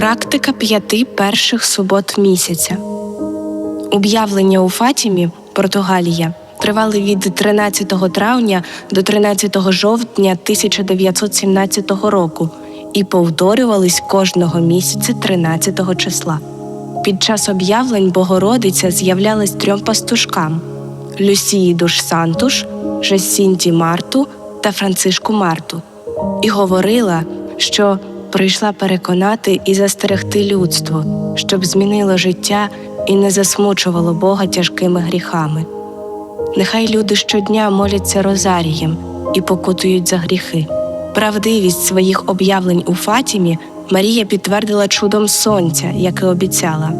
Практика п'яти перших субот місяця. Об'явлення у Фатімі, Португалія, тривали від 13 травня до 13 жовтня 1917 року і повторювались кожного місяця 13 числа. Під час об'явлень Богородиця з'являлась трьом пастушкам Люсії Душ Сантуш, Жесінті Марту та Францишку Марту, і говорила, що прийшла переконати і застерегти людство, щоб змінило життя і не засмучувало Бога тяжкими гріхами. Нехай люди щодня моляться розарієм і покутують за гріхи. Правдивість своїх об'явлень у Фатімі Марія підтвердила чудом сонця, яке обіцяла.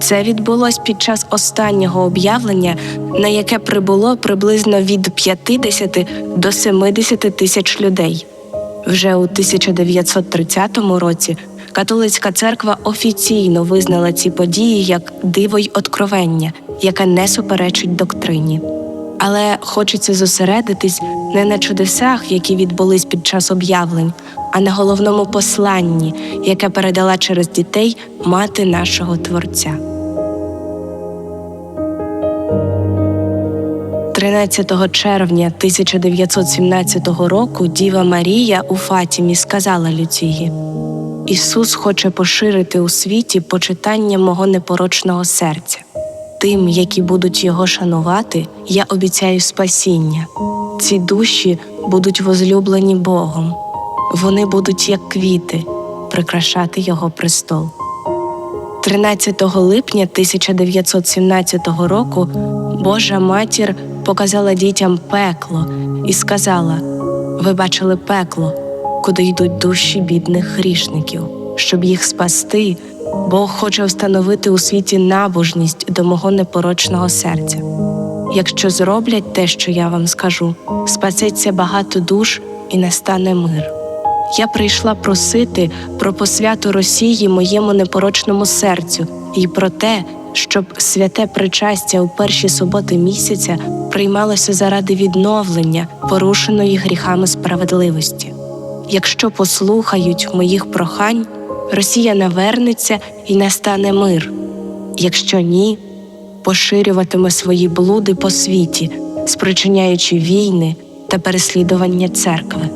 Це відбулось під час останнього об'явлення, на яке прибуло приблизно від 50 до 70 тисяч людей. Вже у 1930 році католицька церква офіційно визнала ці події як диво й откровення, яке не суперечить доктрині. Але хочеться зосередитись не на чудесах, які відбулись під час об'явлень, а на головному посланні, яке передала через дітей мати нашого Творця. 13 червня 1917 року Діва Марія у Фатімі сказала Люції: Ісус хоче поширити у світі почитання мого непорочного серця. Тим, які будуть його шанувати, я обіцяю спасіння. Ці душі будуть возлюблені Богом. Вони будуть як квіти, прикрашати його престол. 13 липня 1917 року Божа матір показала дітям пекло і сказала: Ви бачили пекло, куди йдуть душі бідних грішників, щоб їх спасти. Бог хоче встановити у світі набожність до мого непорочного серця. Якщо зроблять те, що я вам скажу, спасеться багато душ і настане мир. Я прийшла просити про посвяту Росії моєму непорочному серцю і про те, щоб святе причастя у перші суботи місяця приймалося заради відновлення порушеної гріхами справедливості. Якщо послухають моїх прохань, Росія навернеться і настане мир. Якщо ні, поширюватиме свої блуди по світі, спричиняючи війни та переслідування церкви.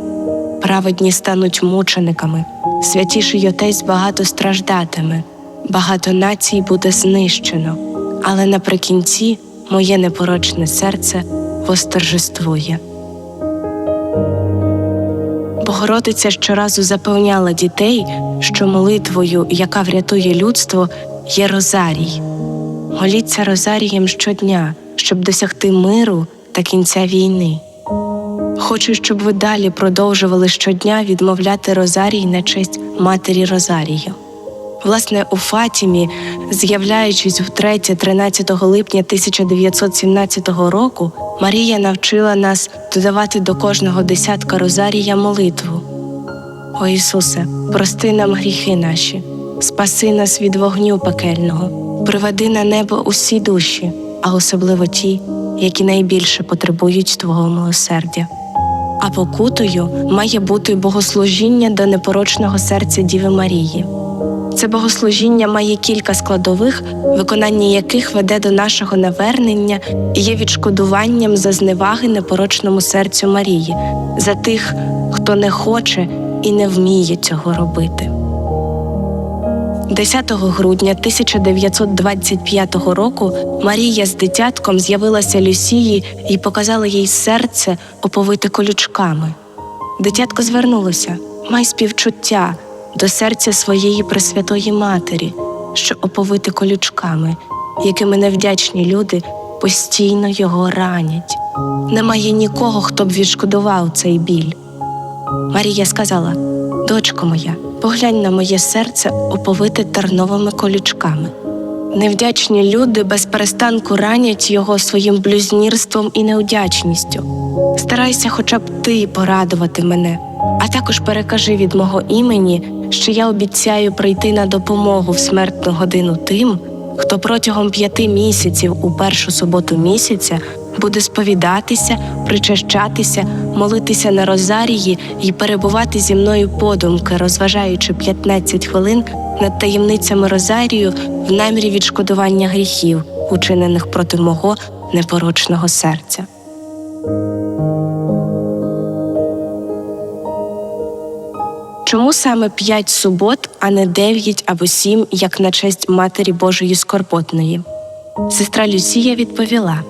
Праведні стануть мучениками, святіший отець багато страждатиме, багато націй буде знищено, але наприкінці моє непорочне серце восторжествує. Богородиця щоразу запевняла дітей, що молитвою, яка врятує людство, є розарій. Моліться розарієм щодня, щоб досягти миру та кінця війни. Хочу, щоб ви далі продовжували щодня відмовляти Розарій на честь матері Розарію. Власне, у Фатімі, з'являючись втретє, 13 липня 1917 року, Марія навчила нас додавати до кожного десятка Розарія молитву. О Ісусе, прости нам гріхи наші, спаси нас від вогню пекельного, приведи на небо усі душі, а особливо ті, які найбільше потребують Твого милосердя. А покутою має бути богослужіння до непорочного серця Діви Марії. Це богослужіння має кілька складових, виконання яких веде до нашого навернення і є відшкодуванням за зневаги непорочному серцю Марії, за тих, хто не хоче і не вміє цього робити. 10 грудня 1925 року Марія з дитятком з'явилася Люсії і показала їй серце, оповите колючками. Дитятко звернулося, май співчуття до серця своєї Пресвятої Матері, що оповите колючками, якими невдячні люди постійно його ранять. Немає нікого, хто б відшкодував цей біль. Марія сказала: Дочко моя, поглянь на моє серце, оповите терновими колючками. Невдячні люди без перестанку ранять його своїм блюзнірством і неудячністю. Старайся хоча б ти порадувати мене, а також перекажи від мого імені, що я обіцяю прийти на допомогу в смертну годину тим, хто протягом п'яти місяців у першу суботу місяця буде сповідатися, причащатися, молитися на розарії і перебувати зі мною подумки, розважаючи 15 хвилин над таємницями розарію в намірі відшкодування гріхів, учинених проти мого непорочного серця. Чому саме п'ять субот, а не дев'ять або сім, як на честь Матері Божої Скорботної? Сестра Люсія відповіла: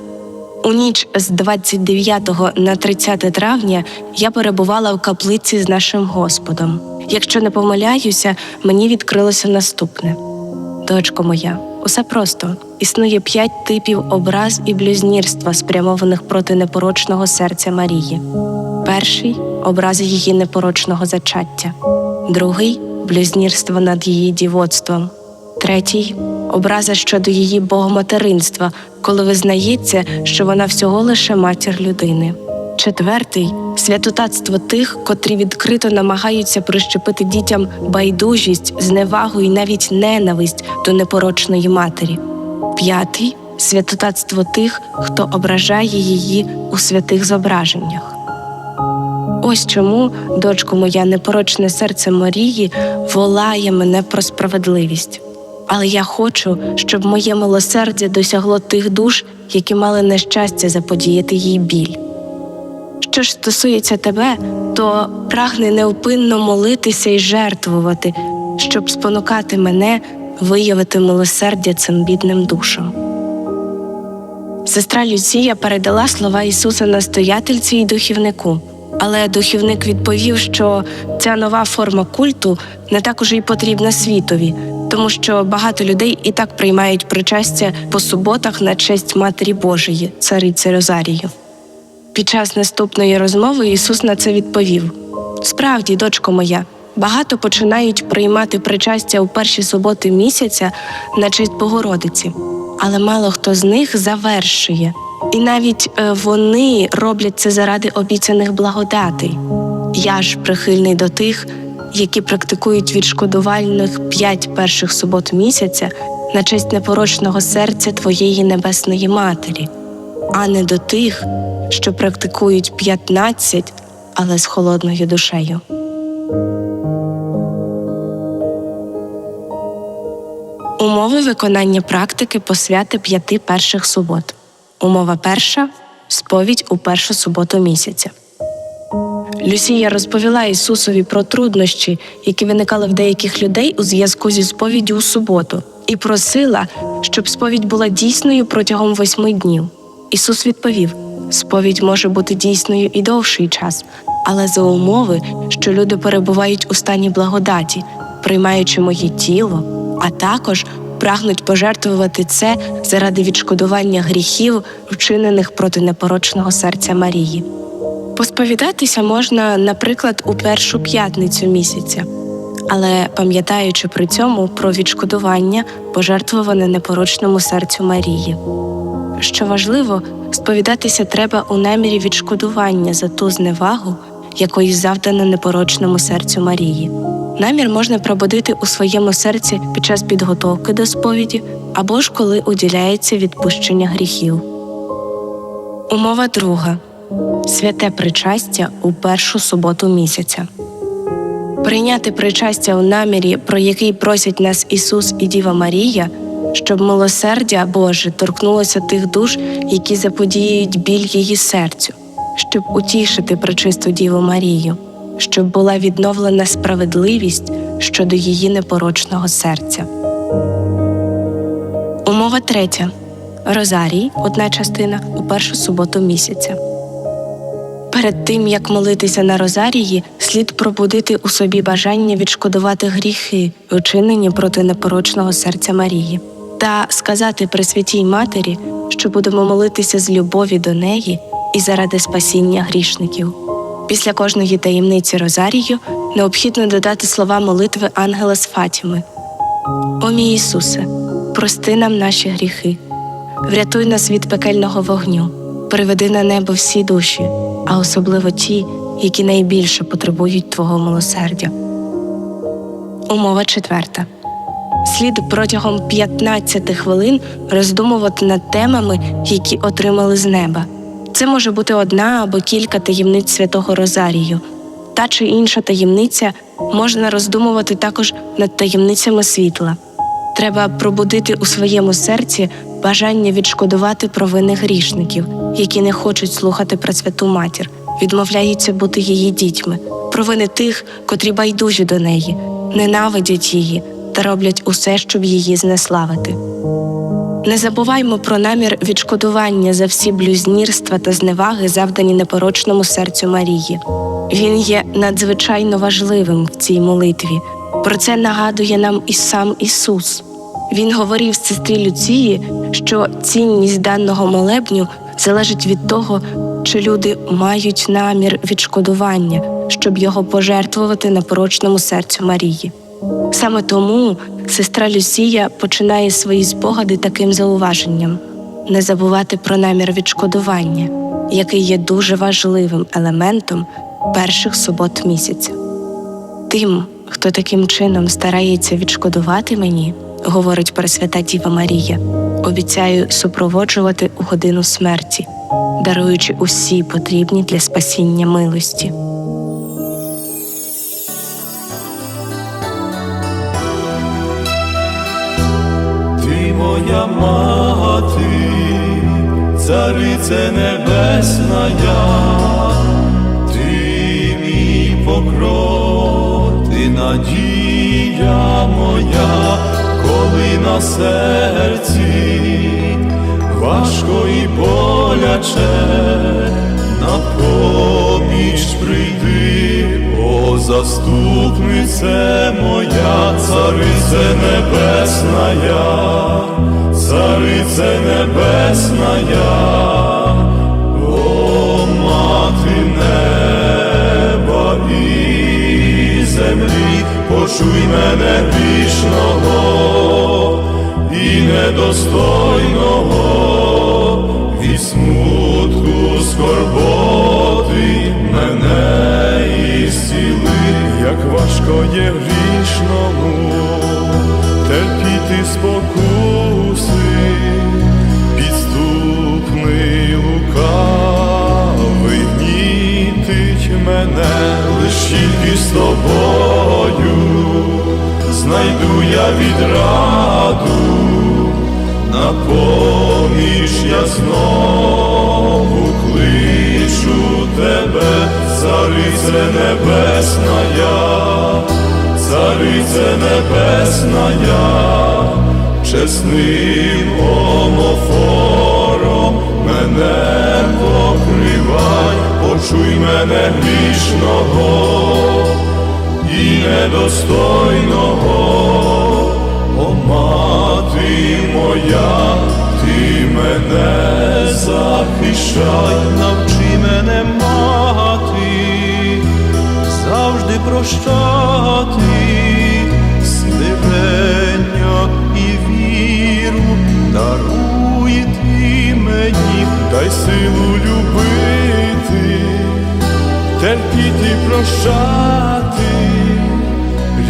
у ніч з 29 на 30 травня я перебувала в каплиці з нашим Господом. Якщо не помиляюся, мені відкрилося наступне. Дочко моя, усе просто існує п'ять типів образ і блюзнірства, спрямованих проти непорочного серця Марії. Перший образ її непорочного зачаття, другий блюзнірство над її дівоцтвом, третій образа щодо її богоматеринства, коли визнається, що вона всього лише матір людини. Четвертий святотатство тих, котрі відкрито намагаються прищепити дітям байдужість, зневагу і навіть ненависть до непорочної матері. П'ятий святотатство тих, хто ображає її у святих зображеннях. Ось чому, дочко моя, непорочне серце Марії волає мене про справедливість. Але я хочу, щоб моє милосердя досягло тих душ, які мали нещастя заподіяти їй біль. Що ж стосується тебе, то прагни неупинно молитися і жертвувати, щоб спонукати мене виявити милосердя цим бідним душам. Сестра Люсія передала слова Ісуса настоятельці й духівнику, але духівник відповів, що ця нова форма культу не так уже й потрібна світові, тому що багато людей і так приймають причастя по суботах на честь Матері Божої, цариці Розарію. Під час наступної розмови Ісус на це відповів: Справді, дочко моя, багато починають приймати причастя у перші суботи місяця на честь Богородиці, але мало хто з них завершує. І навіть е, вони роблять це заради обіцяних благодатей. Я ж прихильний до тих, які практикують відшкодувальних п'ять перших субот місяця на честь непорочного серця Твоєї Небесної Матері, а не до тих, що практикують 15, але з холодною душею. Умови виконання практики посвяти п'яти перших субот. Умова перша сповідь у першу суботу місяця. Люсія розповіла Ісусові про труднощі, які виникали в деяких людей у зв'язку зі сповіддю у суботу, і просила, щоб сповідь була дійсною протягом восьми днів. Ісус відповів: сповідь може бути дійсною і довший час, але за умови, що люди перебувають у стані благодаті, приймаючи моє тіло, а також прагнуть пожертвувати це заради відшкодування гріхів, вчинених проти непорочного серця Марії. Посповідатися можна, наприклад, у першу п'ятницю місяця, але пам'ятаючи при цьому про відшкодування, пожертвуване непорочному серцю Марії. Що важливо, сповідатися треба у намірі відшкодування за ту зневагу, якої завдано непорочному серцю Марії. Намір можна пробудити у своєму серці під час підготовки до сповіді або ж коли уділяється відпущення гріхів. Умова друга святе причастя у першу суботу місяця. Прийняти причастя у намірі, про який просять нас Ісус і Діва Марія, щоб милосердя Боже торкнулося тих душ, які заподіюють біль її серцю, щоб утішити пречисту Діву Марію, щоб була відновлена справедливість щодо її непорочного серця. Умова третя. Розарій, одна частина, у першу суботу місяця. Перед тим як молитися на розарії, слід пробудити у собі бажання відшкодувати гріхи, вчинені проти непорочного серця Марії, та сказати Пресвятій Матері, що будемо молитися з любові до неї і заради спасіння грішників. Після кожної таємниці Розарію необхідно додати слова молитви ангела з Фатіми. О мій Ісусе, прости нам наші гріхи, врятуй нас від пекельного вогню, приведи на небо всі душі, а особливо ті, які найбільше потребують Твого милосердя. Умова четверта. Слід протягом 15 хвилин роздумувати над темами, які отримали з неба, Це може бути одна або кілька таємниць святого Розарію. Та чи інша таємниця можна роздумувати також над таємницями світла. Треба пробудити у своєму серці бажання відшкодувати провини грішників, які не хочуть слухати про святу матір, відмовляються бути її дітьми, провини тих, котрі байдужі до неї, ненавидять її та роблять усе, щоб її знеславити. Не забуваймо про намір відшкодування за всі блюзнірства та зневаги, завдані непорочному серцю Марії. Він є надзвичайно важливим в цій молитві. Про це нагадує нам і сам Ісус. Він говорив сестрі Люції, що цінність даного молебню залежить від того, чи люди мають намір відшкодування, щоб його пожертвувати непорочному серцю Марії. Саме тому сестра Люсія починає свої спогади таким зауваженням не забувати про намір відшкодування, який є дуже важливим елементом перших субот місяця. Тим, хто таким чином старається відшкодувати мені, говорить Пресвята Діва Марія, обіцяю супроводжувати у годину смерті, даруючи усі потрібні для спасіння милості. Моя мати, царице небесна, ти мій покров, ти надія моя, коли на серці важко і боляче, на поміч прийди, о заступнице моя, царице небесна, царице небесна, о мати неба і землі, почуй мене грішного і недостойного від смутку і зціли, як важко є грішному терпіти спокуси, підступний лукавий гнітить мене, лиш тільки з тобою знайду я відраду, на поміж я знову кличу тебе, царице небесна, царице небесна, чесним омофором мене покривай, почуй мене грішного і недостойного, о мати моя, ти мене захищай, навчи мене мати, прощати, смирення і віру, даруй ти мені, дай силу любити терпіти, прощати,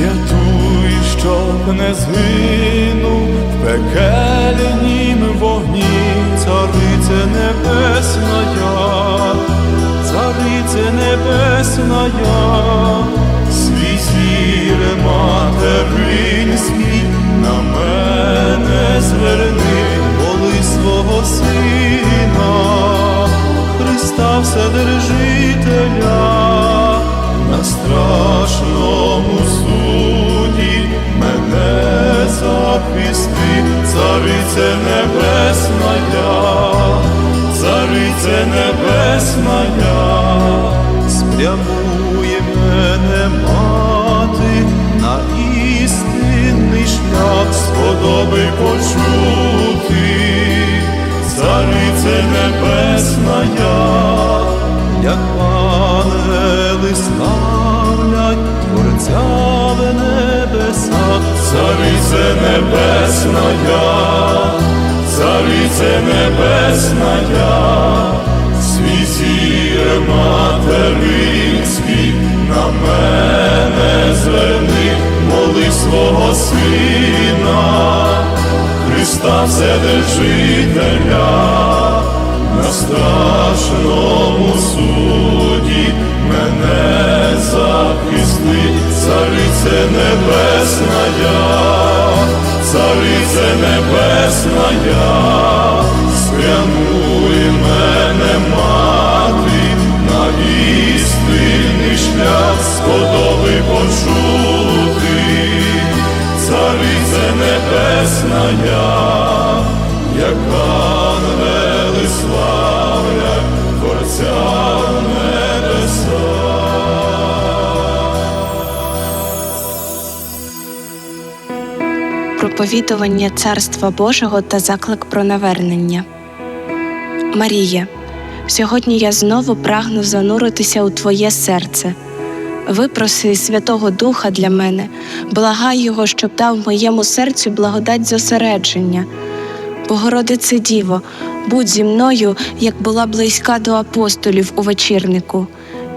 рятуй, щоб не згинув в пекельнім вогні, царице небесна, царице небесна, свій зір материнський на мене зверни, моли свого сина. Христа Вседержителя, на страшному суді мене захисти, царице небесна, царице небесна, спрямує мене мати на істинний шлях, сподоби почути царице небесна, як ангели славлять Творця в небесах, царице небесна, я. царице небесна, зір материнський на мене зверни, моли свого сина. Христа Вседержителя, на страшному суді мене захистить, царице небесна я, царице небесна я, спрямуй мене, істинний шлях сподоби почути, царице небесна я, як ангели славлять Творця в небесах. проповідування Царства Божого та заклик про навернення. Марія, сьогодні я знову прагну зануритися у Твоє серце. Випроси Святого Духа для мене, благай Його, щоб дав моєму серцю благодать зосередження. Богородице Діво, будь зі мною, як була близька до апостолів у вечірнику.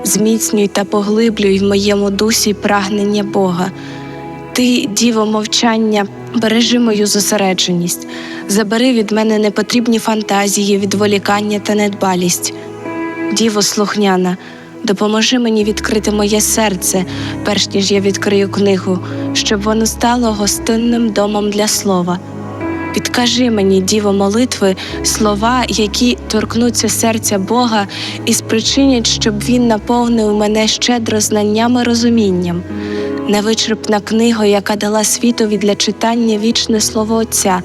Зміцнюй та поглиблюй в моєму дусі прагнення Бога. Ти, діво мовчання, бережи мою зосередженість, забери від мене непотрібні фантазії, відволікання та недбалість. Діво слухняна, допоможи мені відкрити моє серце, перш ніж я відкрию книгу, щоб воно стало гостинним домом для слова. Підкажи мені, діво молитви, слова, які торкнуться серця Бога і спричинять, щоб Він наповнив мене щедро знаннями розумінням. Невичерпна книга, яка дала світові для читання вічне слово Отця.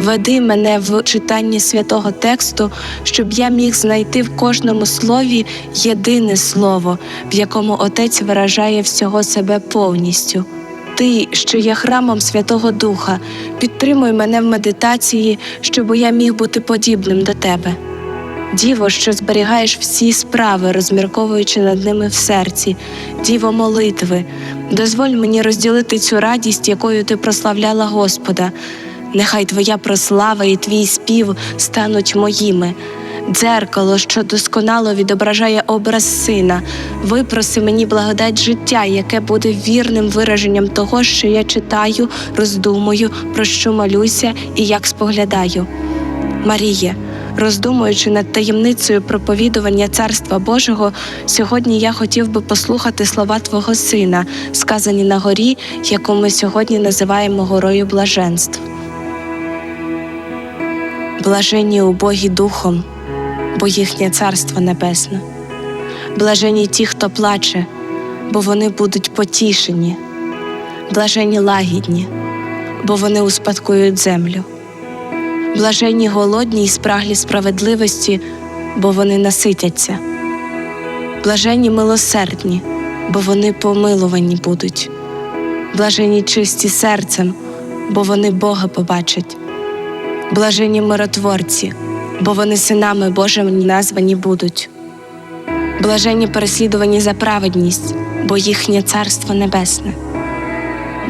Веди мене в читанні святого тексту, щоб я міг знайти в кожному слові єдине слово, в якому Отець виражає всього себе повністю. Ти, що є храмом Святого Духа, підтримуй мене в медитації, щоб я міг бути подібним до тебе. Діво, що зберігаєш всі справи, розмірковуючи над ними в серці, діво молитви, дозволь мені розділити цю радість, якою ти прославляла Господа. Нехай твоя прослава і твій спів стануть моїми. Дзеркало, що досконало відображає образ сина, випроси мені благодать життя, яке буде вірним вираженням того, що я читаю, роздумую, про що молюся і як споглядаю. Маріє, роздумуючи над таємницею проповідування Царства Божого, сьогодні я хотів би послухати слова Твого Сина, сказані на горі, яку ми сьогодні називаємо горою блаженств. Блаженні убогі духом, бо їхнє царство небесне. Блаженні ті, хто плаче, бо вони будуть потішені. Блаженні лагідні, бо вони успадкують землю. Блаженні голодні й спраглі справедливості, бо вони наситяться. Блаженні милосердні, бо вони помилувані будуть. Блаженні чисті серцем, бо вони Бога побачать. Блаженні миротворці, бо вони синами Божими названі будуть. Блаженні переслідувані за праведність, бо їхнє царство небесне.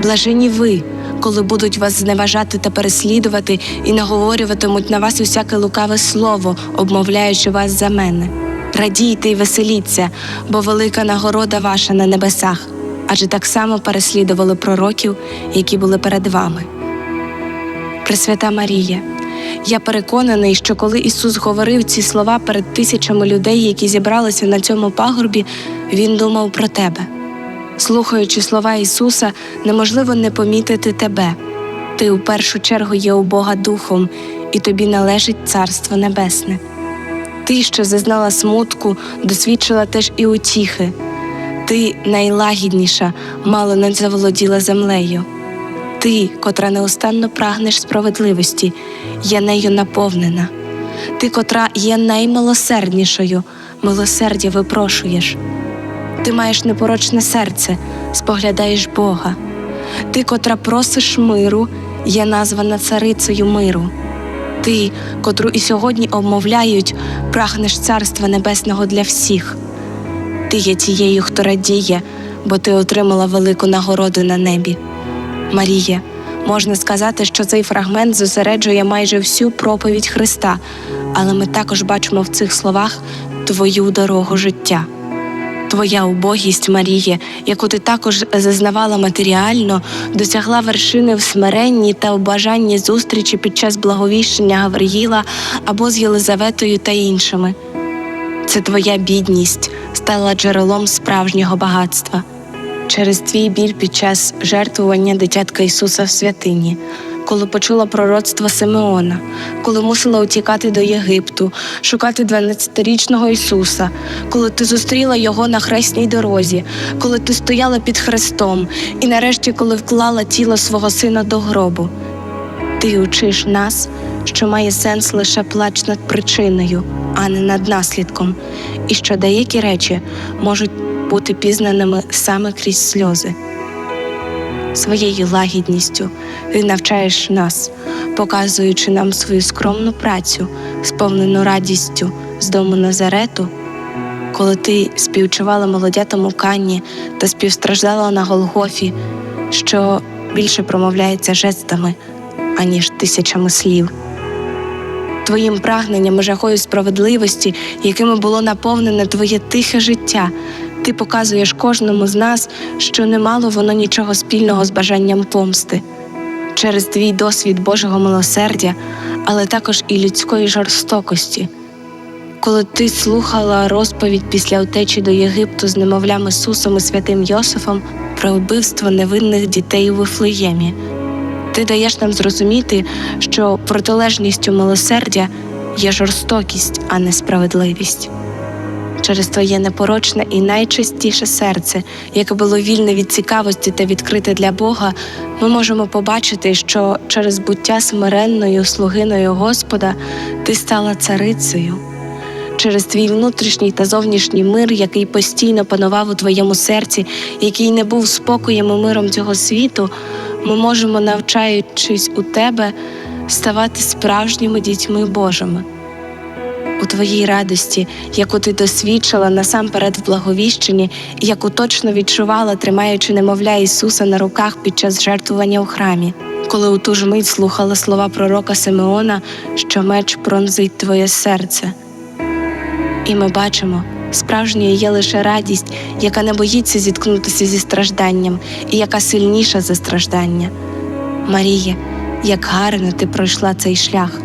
Блажені ви, коли будуть вас зневажати та переслідувати і наговорюватимуть на вас усяке лукаве слово, обмовляючи вас за мене. Радійте й веселіться, бо велика нагорода ваша на небесах, адже так само переслідували пророків, які були перед вами. Пресвята Марія, я переконаний, що коли Ісус говорив ці слова перед тисячами людей, які зібралися на цьому пагорбі, Він думав про тебе. Слухаючи слова Ісуса, неможливо не помітити тебе. Ти у першу чергу є у Бога Духом, і тобі належить Царство Небесне. Ти, що зазнала смутку, досвідчила теж і утіхи. Ти найлагідніша, мало не заволоділа землею. Ти, котра неустанно прагнеш справедливості, є нею наповнена. Ти, котра є наймилосерднішою, милосердя випрошуєш. Ти маєш непорочне серце, споглядаєш Бога. Ти, котра просиш миру, є названа царицею миру. Ти, котру і сьогодні обмовляють, прагнеш царства небесного для всіх. Ти є тією, хто радіє, бо ти отримала велику нагороду на небі. Марія, можна сказати, що цей фрагмент зосереджує майже всю проповідь Христа, але ми також бачимо в цих словах твою дорогу життя. Твоя убогість, Маріє, яку ти також зазнавала матеріально, досягла вершини в смиренні та у бажанні зустрічі під час благовіщення Гавриїла або з Єлизаветою та іншими. Це твоя бідність стала джерелом справжнього багатства. Через твій біль під час жертвування дитятка Ісуса в святині, коли почула пророцтво Симеона, коли мусила утікати до Єгипту, шукати 12-річного Ісуса, коли ти зустріла його на хресній дорозі, коли ти стояла під хрестом, і нарешті, коли вклала тіло свого сина до гробу. Ти учиш нас, що має сенс лише плач над причиною, а не над наслідком, і що деякі речі можуть бути пізнаними саме крізь сльози. Своєю лагідністю ти навчаєш нас, показуючи нам свою скромну працю, сповнену радістю з дому Назарету, коли ти співчувала молодятому Канні та співстраждала на Голгофі, що більше промовляється жестами, аніж тисячами слів. Твоїм прагненням і жахою справедливості, якими було наповнене твоє тихе життя, ти показуєш кожному з нас, що не мало воно нічого спільного з бажанням помсти. Через твій досвід Божого милосердя, але також і людської жорстокості. Коли ти слухала розповідь після утечі до Єгипту з немовлям Ісусом і святим Йосифом про вбивство невинних дітей у Вифлеємі, ти даєш нам зрозуміти, що протилежністю милосердя є жорстокість, а не справедливість. Через твоє непорочне і найчистіше серце, яке було вільне від цікавості та відкрите для Бога, ми можемо побачити, що через буття смиренною слугиною Господа ти стала царицею. Через твій внутрішній та зовнішній мир, який постійно панував у твоєму серці, який не був спокоєм і миром цього світу, ми можемо, навчаючись у тебе, ставати справжніми дітьми Божими. У твоїй радості, яку ти досвідчила насамперед в благовіщенні, яку точно відчувала, тримаючи немовля Ісуса на руках під час жертвування у храмі, коли у ту ж мить слухала слова пророка Симеона, що меч пронзить твоє серце. І ми бачимо, справжньою є лише радість, яка не боїться зіткнутися зі стражданням і яка сильніша за страждання. Марія, як гарно ти пройшла цей шлях.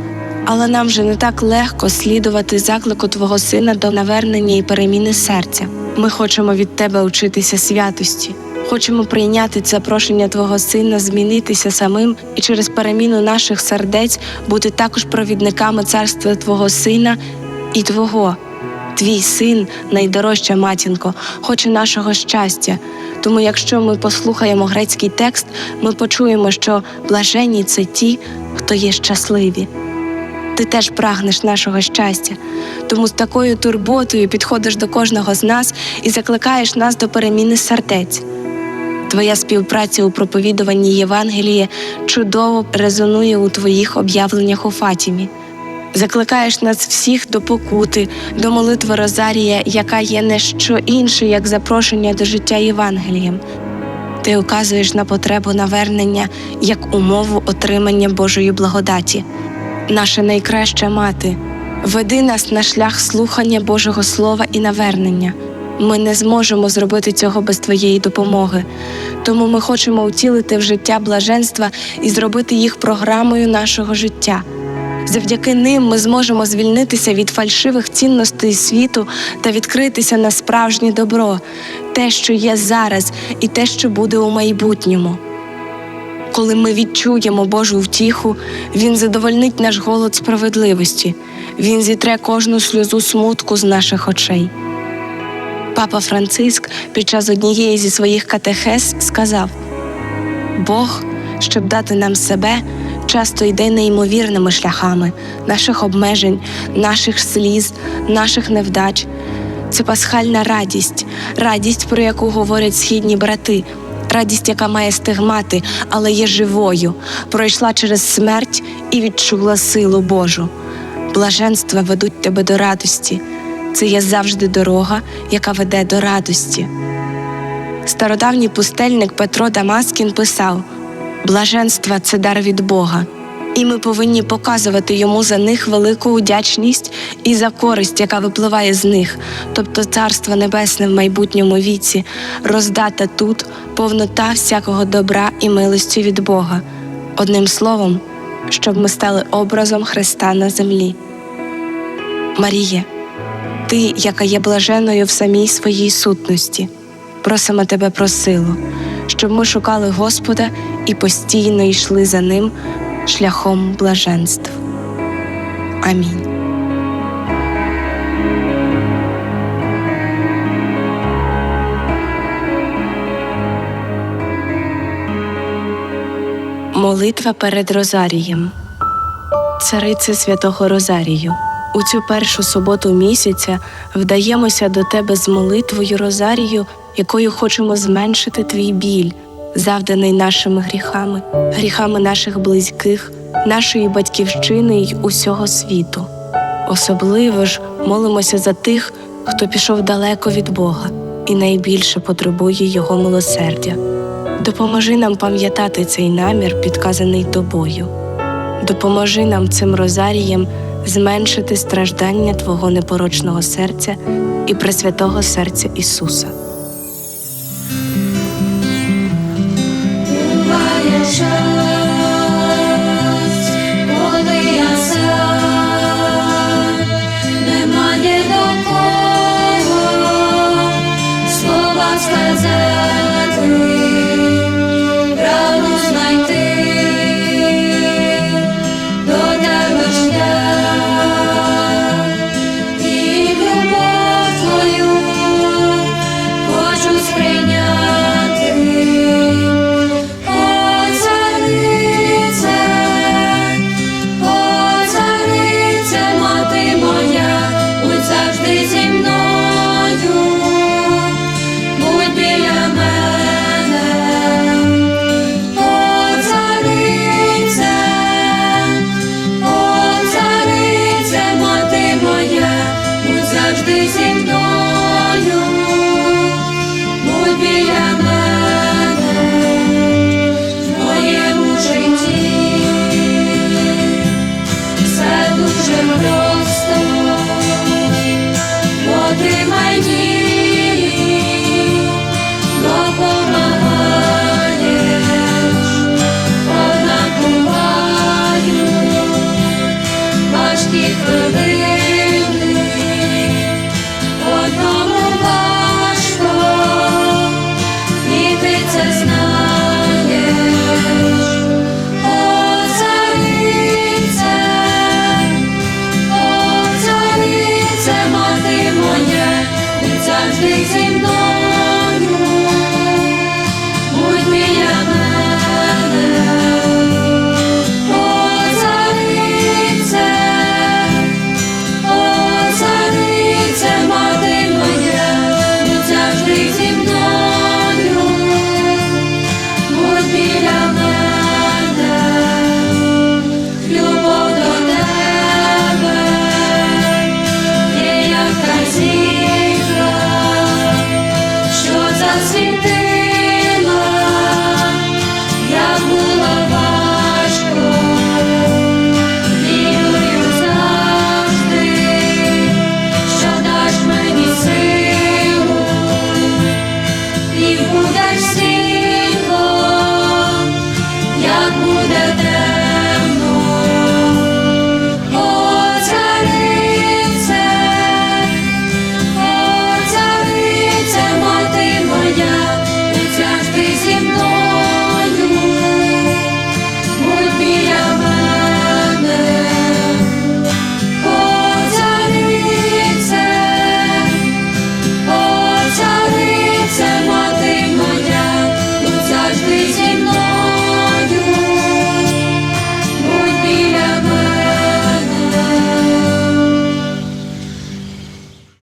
Але нам же не так легко слідувати заклику Твого сина до навернення і переміни серця. Ми хочемо від тебе учитися святості, хочемо прийняти це прошення Твого сина, змінитися самим і через переміну наших сердець бути також провідниками царства Твого сина і Твого. Твій син, найдорожча матінко, хоче нашого щастя. Тому, якщо ми послухаємо грецький текст, ми почуємо, що блаженні це ті, хто є щасливі. Ти теж прагнеш нашого щастя, тому з такою турботою підходиш до кожного з нас і закликаєш нас до переміни сердець. Твоя співпраця у проповідуванні Євангелія чудово резонує у твоїх об'явленнях у Фатімі. Закликаєш нас всіх до покути, до молитви Розарія, яка є не що інше, як запрошення до життя Євангелієм. Ти указуєш на потребу навернення як умову отримання Божої благодаті. Наша найкраща мати, веди нас на шлях слухання Божого Слова і навернення. Ми не зможемо зробити цього без твоєї допомоги, тому ми хочемо утілити в життя блаженства і зробити їх програмою нашого життя. Завдяки ним ми зможемо звільнитися від фальшивих цінностей світу та відкритися на справжнє добро, те, що є зараз, і те, що буде у майбутньому. Коли ми відчуємо Божу втіху, Він задовольнить наш голод справедливості, Він зітре кожну сльозу смутку з наших очей. Папа Франциск під час однієї зі своїх катехез сказав: Бог, щоб дати нам себе, часто йде неймовірними шляхами наших обмежень, наших сліз, наших невдач. Це пасхальна радість, радість, про яку говорять східні брати, радість, яка має стигмати, але є живою, пройшла через смерть і відчула силу Божу. Блаженства ведуть тебе до радості. Це є завжди дорога, яка веде до радості. Стародавній пустельник Петро Дамаскін писав: Блаженства це дар від Бога. І ми повинні показувати йому за них велику удячність і за користь, яка випливає з них, тобто Царство Небесне в майбутньому віці, роздата тут повнота всякого добра і милості від Бога. Одним словом, щоб ми стали образом Христа на землі. Марія, ти, яка є блаженою в самій своїй сутності, просимо тебе про силу, щоб ми шукали Господа і постійно йшли за ним шляхом блаженств. Амінь. Молитва перед Розарієм. Царице святого Розарію. У цю першу суботу місяця вдаємося до тебе з молитвою Розарію, якою хочемо зменшити твій біль, завданий нашими гріхами, гріхами наших близьких, нашої батьківщини й усього світу. Особливо ж молимося за тих, хто пішов далеко від Бога і найбільше потребує Його милосердя. Допоможи нам пам'ятати цей намір, підказаний тобою. Допоможи нам цим розарієм зменшити страждання Твого непорочного серця і Пресвятого серця Ісуса. Thank you.